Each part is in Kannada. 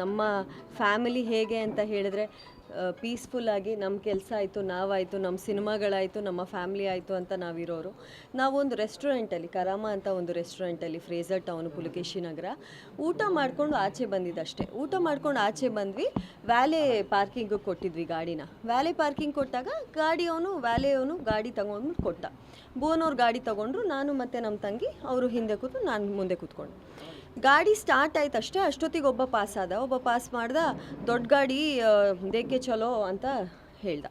ನಮ್ಮ ಫ್ಯಾಮಿಲಿ ಹೇಗೆ ಅಂತ ಹೇಳಿದ್ರೆ ಪೀಸ್ಫುಲ್ಲಾಗಿ ನಮ್ಮ ಕೆಲಸ ಆಯಿತು, ನಾವಾಯಿತು ನಮ್ಮ ಸಿನಿಮಾಗಳಾಯಿತು, ನಮ್ಮ ಫ್ಯಾಮಿಲಿ ಆಯಿತು ಅಂತ ನಾವಿರೋರು. ನಾವೊಂದು ರೆಸ್ಟೋರೆಂಟಲ್ಲಿ ಕರಾಮ ಅಂತ ಒಂದು ರೆಸ್ಟೋರೆಂಟಲ್ಲಿ ಫ್ರೇಜರ್ ಟೌನ್ ಪುಲಕೇಶಿ ನಗರ, ಊಟ ಮಾಡ್ಕೊಂಡು ಆಚೆ ಬಂದಿದ್ದಷ್ಟೇ. ಊಟ ಮಾಡ್ಕೊಂಡು ಆಚೆ ಬಂದ್ವಿ ವ್ಯಾಲೆ ಪಾರ್ಕಿಂಗು ಕೊಟ್ಟಿದ್ವಿ ಗಾಡಿನ. ವ್ಯಾಲೆ ಪಾರ್ಕಿಂಗ್ ಕೊಟ್ಟಾಗ ಗಾಡಿಯವನು ವ್ಯಾಲೆಯವನು ಗಾಡಿ ತಗೊಂಡು ಕೊಟ್ಟ. ಬೋನವ್ರು ಗಾಡಿ ತಗೊಂಡ್ರು, ನಾನು ಮತ್ತು ನಮ್ಮ ತಂಗಿ, ಅವರು ಹಿಂದೆ ಕೂತು ನಾನು ಮುಂದೆ ಕೂತ್ಕೊಂಡು ಗಾಡಿ ಸ್ಟಾರ್ಟ್ ಆಯ್ತು ಅಷ್ಟೇ, ಅಷ್ಟೊತ್ತಿಗೆ ಒಬ್ಬ ಪಾಸ್ ಆದ. ಒಬ್ಬ ಪಾಸ್ ಮಾಡ್ದ, ದೊಡ್ಡ ಗಾಡಿ ದೇಕೆ ಚಲೋ ಅಂತ ಹೇಳ್ದ.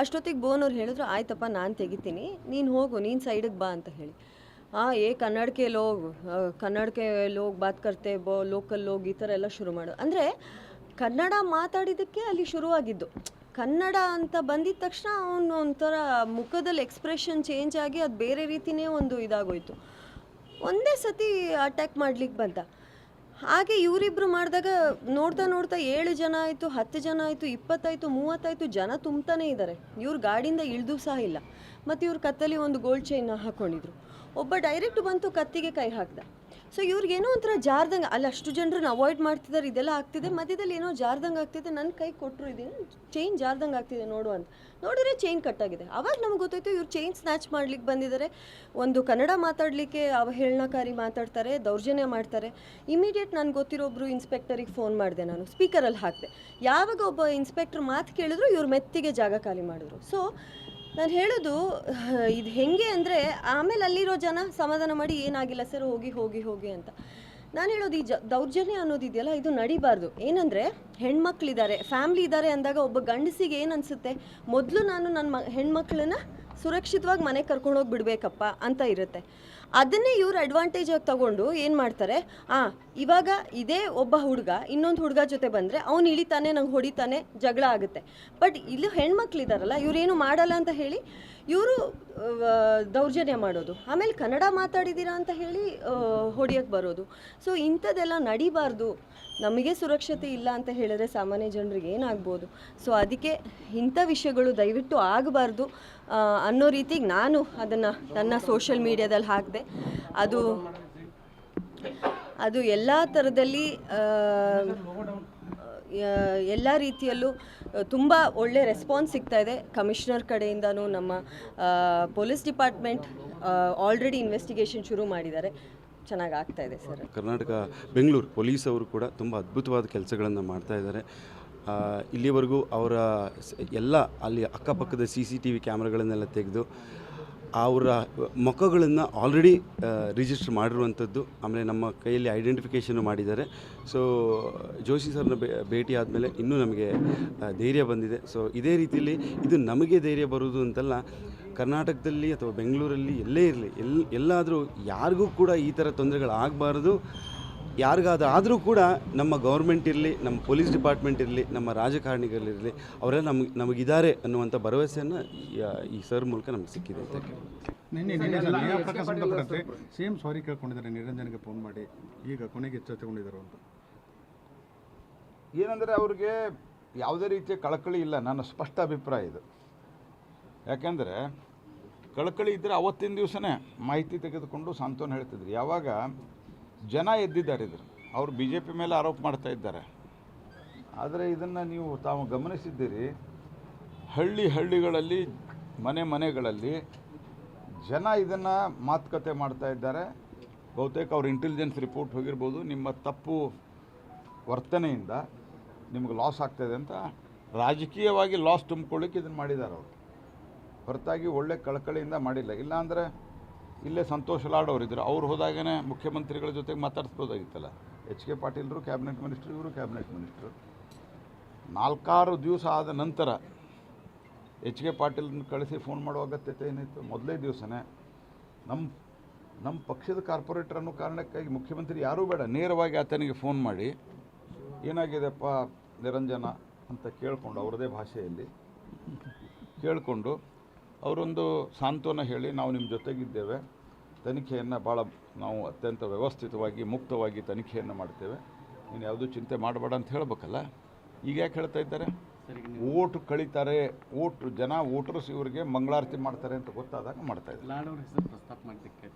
ಅಷ್ಟೊತ್ತಿಗೆ ಬೋನವ್ರು ಹೇಳಿದ್ರು, ಆಯ್ತಪ್ಪ, ನಾನು ತೆಗಿತೀನಿ. ನೀನು ಹೋಗು, ನೀನು ಸೈಡಿಗೆ ಬಾ ಅಂತ ಹೇಳಿ. ಹಾಂ ಏ ಕನ್ನಡಕ್ಕೆ ಲೋಗ್ ಕನ್ನಡಕ್ಕೆ ಲೋಗ್ ಬಾತ್ ಕರ್ತೆ, ಬೋ ಲೋಕಲ್ ಲೋಗ್ ಈ ಥರ ಎಲ್ಲ ಶುರು ಮಾಡು. ಅಂದರೆ ಕನ್ನಡ ಮಾತಾಡಿದ್ದಕ್ಕೆ ಅಲ್ಲಿ ಶುರುವಾಗಿದ್ದು. ಕನ್ನಡ ಅಂತ ಬಂದಿದ ತಕ್ಷಣ ಅವನು ಒಂಥರ ಮುಖದಲ್ಲಿ ಎಕ್ಸ್ಪ್ರೆಷನ್ ಚೇಂಜ್ ಆಗಿ ಅದು ಬೇರೆ ರೀತಿನೇ ಒಂದು ಇದಾಗೋಯ್ತು. ಒಂದೇ ಸತಿ ಅಟ್ಯಾಕ್ ಮಾಡ್ಲಿಕ್ಕೆ ಬಂದ. ಹಾಗೆ ಇವರಿಬ್ರು ಮಾಡಿದಾಗ ನೋಡ್ತಾ ನೋಡ್ತಾ ಏಳು ಜನ ಆಯಿತು, ಹತ್ತು ಜನ ಆಯಿತು, ಇಪ್ಪತ್ತಾಯಿತು, ಮೂವತ್ತಾಯಿತು ಜನ ತುಂಬ್ತಾನೇ ಇದ್ದಾರೆ ಇವ್ರು ಗಾಡಿಯಿಂದ ಇಳಿದು ಸಹ ಇಲ್ಲ. ಮತ್ತು ಇವ್ರ ಕತ್ತಲ್ಲಿ ಒಂದು ಗೋಲ್ಡ್ ಚೈನ್ ಹಾಕ್ಕೊಂಡಿದ್ರು ಒಬ್ಬ ಡೈರೆಕ್ಟ್ ಬಂತು ಕತ್ತಿಗೆ ಕೈ ಹಾಕ್ದ. ಸೊ ಇವ್ರಿಗೇನೋ ಒಂಥರ ಜಾರ್ದಂಗೆ ಅಲ್ಲಿ ಅಷ್ಟು ಜನರನ್ನ ಅವಾಯ್ಡ್ ಮಾಡ್ತಿದ್ದಾರೆ ಇದೆಲ್ಲ ಆಗ್ತಿದೆ ಮಧ್ಯದಲ್ಲಿ ಏನೋ ಜಾರ್ದಂಗೆ ಆಗ್ತಿದೆ ನನ್ನ ಕೈ ಕೊಟ್ಟರು ಇದೀನಿ ಚೈನ್ ಜಾರ್ದಂಗೆ ಆಗ್ತಿದೆ ನೋಡು ಅಂತ. ನೋಡಿದ್ರೆ ಚೈನ್ ಕಟ್ಟಾಗಿದೆ ಅವಾಗ ನಮ್ಗೆ ಗೊತ್ತಾಯ್ತು ಇವ್ರು ಚೈನ್ ಸ್ನ್ಯಾಚ್ ಮಾಡ್ಲಿಕ್ಕೆ ಬಂದಿದ್ದಾರೆ ಒಂದು ಕನ್ನಡ ಮಾತಾಡಲಿಕ್ಕೆ ಅವಹೇಳನಕಾರಿ ಮಾತಾಡ್ತಾರೆ ದೌರ್ಜನ್ಯ ಮಾಡ್ತಾರೆ. ಇಮಿಡಿಯೇಟ್ ನನಗೆ ಗೊತ್ತಿರೋ ಒಬ್ಬರು ಇನ್ಸ್ಪೆಕ್ಟರಿಗೆ ಫೋನ್ ಮಾಡಿದೆ ನಾನು. ಸ್ಪೀಕರಲ್ಲಿ ಹಾಕಿದೆ. ಯಾವಾಗ ಒಬ್ಬ ಇನ್ಸ್ಪೆಕ್ಟರ್ ಮಾತು ಕೇಳಿದ್ರು ಇವ್ರು ಮೆತ್ತಿಗೆ ಜಾಗ ಖಾಲಿ ಮಾಡಿದ್ರು. ಸೊ ನಾನು ಹೇಳೋದು ಇದು ಹೆಂಗೆ ಅಂದರೆ ಆಮೇಲೆ ಅಲ್ಲಿರೋ ಜನ ಸಮಾಧಾನ ಮಾಡಿ ಏನಾಗಿಲ್ಲ, ಸರ್ ಹೋಗಿ ಹೋಗಿ ಹೋಗಿ ಅಂತ. ನಾನು ಹೇಳೋದು, ಈ ಜ, ದೌರ್ಜನ್ಯ ಅನ್ನೋದಿದೆಯಲ್ಲ ಇದು ನಡಿಬಾರ್ದು. ಏನಂದರೆ ಹೆಣ್ಮಕ್ಳಿದ್ದಾರೆ ಫ್ಯಾಮ್ಲಿ ಇದ್ದಾರೆ ಅಂದಾಗ ಒಬ್ಬ ಗಂಡಸಿಗೆ ಏನು ಅನಿಸುತ್ತೆ? ಮೊದಲು ನಾನು ನನ್ನ ಮ, ಹೆಣ್ಮಕ್ಳನ್ನ ಸುರಕ್ಷಿತವಾಗಿ ಮನೆಗೆ ಕರ್ಕೊಂಡೋಗಿ ಬಿಡಬೇಕಪ್ಪ ಅಂತ ಇರುತ್ತೆ. ಅದನ್ನೇ ಇವ್ರು ಅಡ್ವಾಂಟೇಜ್ ಆಗಿ ತಗೊಂಡು ಏನು ಮಾಡ್ತಾರೆ? ಆ ಇವಾಗ ಇದೇ ಒಬ್ಬ ಹುಡುಗ, ಇನ್ನೊಂದು ಹುಡುಗ ಜೊತೆ ಬಂದರೆ ಅವ್ನು ಇಳಿತಾನೆ, ನಂಗೆ ಹೊಡಿತಾನೆ, ಜಗಳ ಆಗುತ್ತೆ. ಬಟ್ ಇಲ್ಲಿ ಹೆಣ್ಮಕ್ಳಿದಾರಲ್ಲ, ಇವರೇನು ಮಾಡಲ್ಲ ಅಂತ ಹೇಳಿ ಇವರು ದೌರ್ಜನ್ಯ ಮಾಡೋದು. ಆಮೇಲೆ ಕನ್ನಡ ಮಾತಾಡಿದ್ದೀರಾ ಅಂತ ಹೇಳಿ ಹೊಡಿಯೋಕ್ಕೆ ಬರೋದು. ಸೊ ಇಂಥದ್ದೆಲ್ಲ ನಡಿಬಾರ್ದು. ನಮಗೆ ಸುರಕ್ಷತೆ ಇಲ್ಲ ಅಂತ ಹೇಳಿದ್ರೆ ಸಾಮಾನ್ಯ ಜನರಿಗೆ ಏನಾಗ್ಬೋದು? ಸೊ ಅದಕ್ಕೆ ಇಂಥ ವಿಷಯಗಳು ದಯವಿಟ್ಟು ಆಗಬಾರ್ದು ಅನ್ನೋ ರೀತಿಗೆ ನಾನು ಅದನ್ನು ನನ್ನ ಸೋಷಿಯಲ್ ಮೀಡ್ಯಾದಲ್ಲಿ ಹಾಕಿದೆ, ಅದು ಅದು ಎಲ್ಲ ಥರದಲ್ಲಿ ಎಲ್ಲ ರೀತಿಯಲ್ಲೂ ತುಂಬ ಒಳ್ಳೆ ರೆಸ್ಪಾನ್ಸ್ ಸಿಗ್ತಾ ಇದೆ. ಕಮಿಷನರ್ ಕಡೆಯಿಂದನೂ ನಮ್ಮ ಪೊಲೀಸ್ ಡಿಪಾರ್ಟ್ಮೆಂಟ್ ಆಲ್ರೆಡಿ ಇನ್ವೆಸ್ಟಿಗೇಷನ್ ಶುರು ಮಾಡಿದ್ದಾರೆ. ಚೆನ್ನಾಗಿ ಆಗ್ತಾ ಇದೆ ಸರ್. ಕರ್ನಾಟಕ, ಬೆಂಗಳೂರು ಪೊಲೀಸ್ ಅವರು ಕೂಡ ತುಂಬ ಅದ್ಭುತವಾದ ಕೆಲಸಗಳನ್ನು ಮಾಡ್ತಾ ಇದ್ದಾರೆ. ಇಲ್ಲಿವರೆಗೂ ಅವರ ಎಲ್ಲ ಅಲ್ಲಿ ಅಕ್ಕಪಕ್ಕದ ಸಿ ಸಿ ಟಿ ವಿ ಕ್ಯಾಮ್ರಾಗಳನ್ನೆಲ್ಲ ತೆಗೆದು ಅವರ ಮುಖಗಳನ್ನು ಆಲ್ರೆಡಿ ರಿಜಿಸ್ಟರ್ ಮಾಡಿರುವಂಥದ್ದು. ಆಮೇಲೆ ನಮ್ಮ ಕೈಯಲ್ಲಿ ಐಡೆಂಟಿಫಿಕೇಷನ್ ಮಾಡಿದ್ದಾರೆ. ಸೊ ಜೋಶಿ ಸರ್ನ ಭೇಟಿ ಆದಮೇಲೆ ಇನ್ನೂ ನಮಗೆ ಧೈರ್ಯ ಬಂದಿದೆ. ಸೊ ಇದೇ ರೀತಿಯಲ್ಲಿ ಇದು ನಮಗೆ ಧೈರ್ಯ ಬರುವುದು ಅಂತಲ್ಲ, ಕರ್ನಾಟಕದಲ್ಲಿ ಅಥವಾ ಬೆಂಗಳೂರಲ್ಲಿ ಎಲ್ಲೇ ಇರಲಿ ಎಲ್ಲಿ ಎಲ್ಲಾದರೂ ಯಾರಿಗೂ ಕೂಡ ಈ ಥರ ತೊಂದರೆಗಳಾಗಬಾರ್ದು. ಯಾರಿಗಾದ್ರೂ ಆದರೂ ಕೂಡ ನಮ್ಮ ಗೌರ್ಮೆಂಟ್ ಇರಲಿ ನಮ್ಮ ಪೊಲೀಸ್ ಡಿಪಾರ್ಟ್ಮೆಂಟ್ ಇರಲಿ ನಮ್ಮ ರಾಜಕಾರಣಿಗಳಿರಲಿ ಅವರೆಲ್ಲ ನಮ್ಗೆ ನಮಗಿದ್ದಾರೆ ಅನ್ನುವಂಥ ಭರವಸೆಯನ್ನು ಈ- ಈ ಸರ್ ಮೂಲಕ ನಮ್ಗೆ ಸಿಕ್ಕಿದೆ. ಅಂತ ಸೇಮ್ ಸಾರಿ ಕೇಳ್ಕೊಂಡಿದ್ದಾರೆ ನಿರಂಜನ್ಗೆ ಫೋನ್ ಮಾಡಿ. ಈಗ ಕೊನೆಗೆ ಎಚ್ಚೆತ್ತುಕೊಂಡಿದ್ದಾರೆ ಅಂತ. ಏನಂದರೆ ಅವ್ರಿಗೆ ಯಾವುದೇ ರೀತಿಯ ಕಳಕಳಿ ಇಲ್ಲ ನನ್ನ ಸ್ಪಷ್ಟ ಅಭಿಪ್ರಾಯ ಇದು. ಯಾಕೆಂದರೆ ಕಳಕಳಿ ಇದ್ದರೆ ಅವತ್ತಿನ ದಿವಸನೇ ಮಾಹಿತಿ ತೆಗೆದುಕೊಂಡು ಸಾಂತ್ವನ ಹೇಳ್ತಿದ್ರು. ಯಾವಾಗ ಜನ ಎದ್ದಿದ್ದಾರೆ ಇದ್ರು ಅವರು ಬಿ ಜೆ ಪಿ ಮೇಲೆ ಆರೋಪ ಮಾಡ್ತಾ ಇದ್ದಾರೆ. ಆದರೆ ಇದನ್ನು ನೀವು ತಾವು ಗಮನಿಸಿದ್ದೀರಿ, ಹಳ್ಳಿ ಹಳ್ಳಿಗಳಲ್ಲಿ, ಮನೆ ಮನೆಗಳಲ್ಲಿ ಜನ ಇದನ್ನು ಮಾತುಕತೆ ಮಾಡ್ತಾ ಇದ್ದಾರೆ. ಬಹುತೇಕ ಅವ್ರ ಇಂಟೆಲಿಜೆನ್ಸ್ ರಿಪೋರ್ಟ್ ಹೋಗಿರ್ಬೋದು. ನಿಮ್ಮ ತಪ್ಪು ವರ್ತನೆಯಿಂದ ನಿಮ್ಗೆ ಲಾಸ್ ಆಗ್ತಾಯಿದೆ ಅಂತ ರಾಜಕೀಯವಾಗಿ ಲಾಸ್ ತುಂಬಿಕೊಳ್ಳಿಕ್ಕೆ ಇದನ್ನು ಮಾಡಿದ್ದಾರೆ ಅವರು. ಹೊರತಾಗಿ ಒಳ್ಳೆ ಕಳಕಳಿಯಿಂದ ಮಾಡಿಲ್ಲ. ಇಲ್ಲಾಂದರೆ ಇಲ್ಲೇ ಸಂತೋಷ್ ಲಾಡ್ ಅವರಿದ್ದರು ಅವ್ರು ಹೋದಾಗೇ ಮುಖ್ಯಮಂತ್ರಿಗಳ ಜೊತೆಗೆ ಮಾತಾಡಿಸ್ಬೋದಾಗಿತ್ತಲ್ಲ. ಎಚ್ ಕೆ ಪಾಟೀಲ್ರು ಕ್ಯಾಬಿನೆಟ್ ಮಿನಿಸ್ಟ್ರು, ಇವರು ಕ್ಯಾಬಿನೆಟ್ ಮಿನಿಸ್ಟ್ರು. ನಾಲ್ಕಾರು ದಿವಸ ಆದ ನಂತರ ಎಚ್ ಕೆ ಪಾಟೀಲ್ನ ಕಳಿಸಿ ಫೋನ್ ಮಾಡೋ ಅಗತ್ಯತೆ ಏನಿತ್ತು? ಮೊದಲೇ ದಿವಸನೇ ನಮ್ಮ ನಮ್ಮ ಪಕ್ಷದ ಕಾರ್ಪೊರೇಟರ್ ಅನ್ನೋ ಕಾರಣಕ್ಕಾಗಿ ಮುಖ್ಯಮಂತ್ರಿ ಯಾರೂ ಬೇಡ, ನೇರವಾಗಿ ಆತನಿಗೆ ಫೋನ್ ಮಾಡಿ ಏನಾಗಿದೆಪ್ಪ ನಿರಂಜನ ಅಂತ ಕೇಳಿಕೊಂಡು ಅವರದೇ ಭಾಷೆಯಲ್ಲಿ ಕೇಳಿಕೊಂಡು ಅವರೊಂದು ಸಾಂತ್ವನ ಹೇಳಿ ನಾವು ನಿಮ್ಮ ಜೊತೆಗಿದ್ದೇವೆ. ತನಿಖೆಯನ್ನು ಭಾಳ ನಾವು ಅತ್ಯಂತ ವ್ಯವಸ್ಥಿತವಾಗಿ ಮುಕ್ತವಾಗಿ ತನಿಖೆಯನ್ನು ಮಾಡ್ತೇವೆ. ನೀನು ಯಾವುದೂ ಚಿಂತೆ ಮಾಡಬೇಡ ಅಂತ ಹೇಳಬೇಕಲ್ಲ? ಈಗ ಯಾಕೆ ಹೇಳ್ತಾ ಇದ್ದಾರೆ? ಓಟು ಕಳೀತಾರೆ ಓಟು ಜನ ವೋಟರ್ಸ್ ಇವರಿಗೆ ಮಂಗಳಾರತಿ ಮಾಡ್ತಾರೆ ಅಂತ ಗೊತ್ತಾದಾಗ ಮಾಡ್ತಾ ಇದ್ದಾರೆ. ಹೆಸರು ಪ್ರಸ್ತಾಪ ಮಾಡಿದ್ದಕ್ಕೆ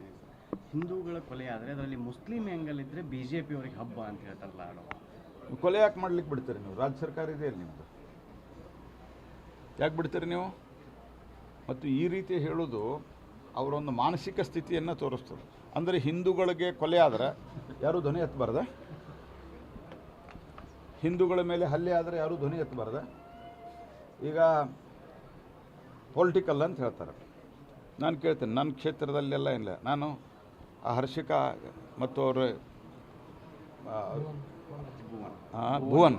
ಹಿಂದೂಗಳ ಕೊಲೆ ಆದರೆ ಅದರಲ್ಲಿ ಮುಸ್ಲಿಂ ಆ್ಯಂಗಲ್ ಇದ್ದರೆ ಬಿ ಜೆ ಪಿ ಅವ್ರಿಗೆ ಹಬ್ಬ ಅಂತ ಹೇಳ್ತಾರೆ ಲಾಡೋ ಕೊಲೆ ಯಾಕೆ ಮಾಡ್ಲಿಕ್ಕೆ ಬಿಡ್ತೀರಿ ನೀವು? ರಾಜ್ಯ ಸರ್ಕಾರ ಇದೆಯಲ್ಲ ನಿಮ್ಮದು ಯಾಕೆ ಬಿಡ್ತೀರಿ ನೀವು? ಮತ್ತು ಈ ರೀತಿ ಹೇಳೋದು ಅವರೊಂದು ಮಾನಸಿಕ ಸ್ಥಿತಿಯನ್ನು ತೋರಿಸ್ತದೆ. ಅಂದರೆ ಹಿಂದೂಗಳಿಗೆ ಕೊಲೆ ಆದರೆ ಯಾರೂ ಧ್ವನಿ ಎತ್ತಬಾರ್ದ? ಹಿಂದೂಗಳ ಮೇಲೆ ಹಲ್ಲೆ ಆದರೆ ಯಾರೂ ಧ್ವನಿ ಎತ್ತಬಾರ್ದ? ಈಗ ಪೊಲಿಟಿಕಲ್ ಅಂತ ಹೇಳ್ತಾರೆ. ನಾನು ಕೇಳ್ತೇನೆ ನನ್ನ ಕ್ಷೇತ್ರದಲ್ಲೆಲ್ಲ ಇಲ್ಲ. ನಾನು ಆ ಹರ್ಷಿಕಾ ಮತ್ತು ಅವರು ಭುವನ್.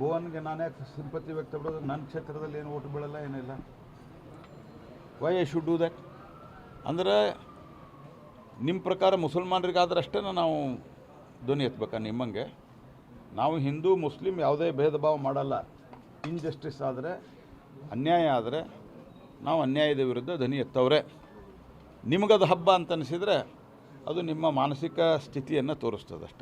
ಭುವನ್ಗೆ ನಾನು ಸಿಂಪತಿ ವ್ಯಕ್ತಪಡೋದು ನನ್ನ ಕ್ಷೇತ್ರದಲ್ಲಿ ಏನು ಓಟು ಬೀಳಲ್ಲ, ಏನಿಲ್ಲ. Why I should do that ಅಂದರೆ ನಿಮ್ಮ ಪ್ರಕಾರ ಮುಸಲ್ಮಾನರಿಗಾದ್ರೆ ಅಷ್ಟೇ ನಾವು ಧ್ವನಿ ಎತ್ತಬೇಕಾ ನಿಮ್ಮಂಗೆ? ನಾವು ಹಿಂದೂ, ಮುಸ್ಲಿಂ ಯಾವುದೇ ಭೇದ ಭಾವ ಮಾಡಲ್ಲ. ಇನ್ಜಸ್ಟಿಸ್ ಆದರೆ, ಅನ್ಯಾಯ ಆದರೆ ನಾವು ಅನ್ಯಾಯದ ವಿರುದ್ಧ ಧ್ವನಿ ಎತ್ತವ್ರೆ. ನಿಮಗದು ಹಬ್ಬ ಅಂತ ಅನಿಸಿದರೆ ಅದು ನಿಮ್ಮ ಮಾನಸಿಕ ಸ್ಥಿತಿಯನ್ನು ತೋರಿಸ್ತದೆ ಅಷ್ಟೆ